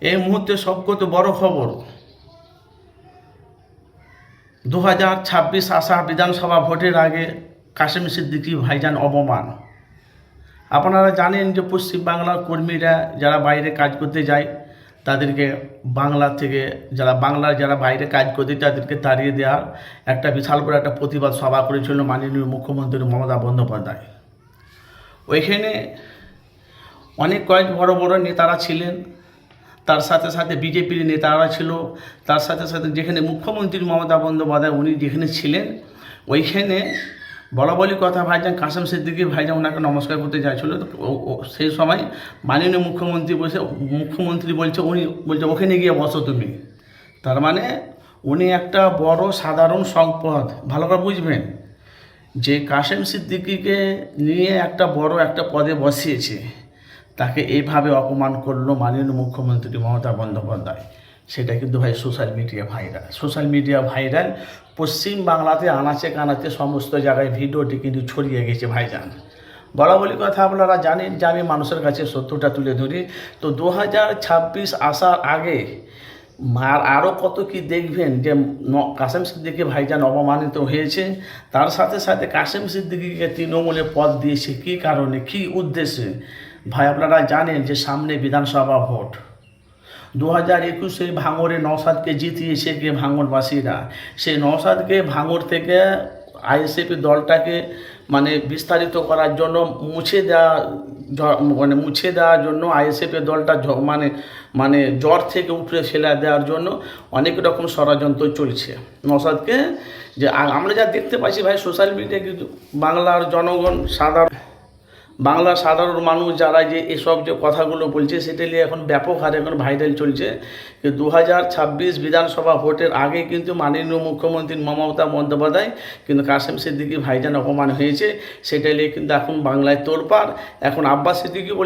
এই মুহূর্তে সবকত বড় খবর। দু হাজার ছাব্বিশ আসা বিধানসভা ভোটের আগে কাশিম সিদ্দিকী ভাইজান অবমান। আপনারা জানেন যে পশ্চিমবাংলার কর্মীরা যারা বাইরে কাজ করতে যায়, তাদেরকে বাংলা থেকে যারা বাংলার যারা বাইরে কাজ করতে তাদেরকে তাড়িয়ে দেওয়ার একটা বিশাল বড় একটা প্রতিবাদ সভা করেছিল মাননীয় মুখ্যমন্ত্রী মমতা বন্দ্যোপাধ্যায়। ওইখানে অনেক কয়েক বড় বড় নেতারা ছিলেন তার সাথে সাথে বিজেপির নেতারা ছিল। তার সাথে সাথে যেখানে মুখ্যমন্ত্রী মমতা বন্দ্যোপাধ্যায়, উনি যেখানে ছিলেন, ওইখানে বলা বলি কথা ভাইজান, কাসেম সিদ্দিকি ভাইজান ওনাকে নমস্কার করতে চাইছিল তো সেই সময় মাননীয় মুখ্যমন্ত্রী বসে, মুখ্যমন্ত্রী বলছে, উনি বলছে, ওখানে গিয়ে বসো তুমি। তার মানে উনি একটা বড় সাধারণ সম্পদ, ভালো করে বুঝবেন, যে কাশেম সিদ্দিকিকে নিয়ে একটা বড় একটা পদে বসিয়েছে। তাকে এইভাবে অপমান করল মাননীয় মুখ্যমন্ত্রী মমতা বন্দ্যোপাধ্যায়। সেটা কিন্তু ভাই social media viral social media viral পশ্চিম বাংলাতে আনাচে কানাচে সমস্ত জায়গায় ভিডিওটি কিন্তু ছড়িয়ে গেছে ভাইজান। বলা বলি কথা আপনারা জানেন যে আমি মানুষের কাছে সত্যটা তুলে ধরি। তো দু হাজার ছাব্বিশ আসার আগে আর আরও কত কি দেখবেন যে কাসেম সিদ্দিকি ভাইজান অপমানিত হয়েছে। তার সাথে সাথে কাসেম সিদ্দিকিকে তৃণমূলে পদ দিয়েছে কী কারণে? কী উদ্দেশ্যে? ভাই, আপনারা জানেন যে সামনে বিধানসভা ভোট। দু হাজার একুশে ভাঙড়ে নওসাদকে জিতিয়েছে কে ভাঙড়বাসীরা? সেই নওসাদকে ভাঙড় থেকে আইএসএফি দলটাকে মানে বিস্তারিত করার জন্য মুছে দেওয়া মানে মুছে দেওয়ার জন্য আইএসএফের দলটা মানে মানে জ্বর থেকে উপরে ফেলে দেওয়ার জন্য অনেক রকম ষড়যন্ত্র চলছে। নওসাদকে যে আমরা যা দেখতে পাচ্ছি ভাই সোশ্যাল মিডিয়া কিন্তু বাংলার জনগণ সাধারণ বাংলার সাধারণ মানুষ যারা যে এসব যে কথাগুলো বলছে, সেটা নিয়ে এখন ব্যাপক হারে এখন ভাইরাল চলছে। যে দু হাজার ছাব্বিশ বিধানসভা ভোটের আগে কিন্তু মাননীয় মুখ্যমন্ত্রী মমতা বন্দ্যোপাধ্যায় কিন্তু কাসেম সিদ্দিকী ভাইজান অপমান হয়েছে। সেটা নিয়ে কিন্তু এখন বাংলায় তোরপাড় এখন আব্বাস সিদ্দিকি বলে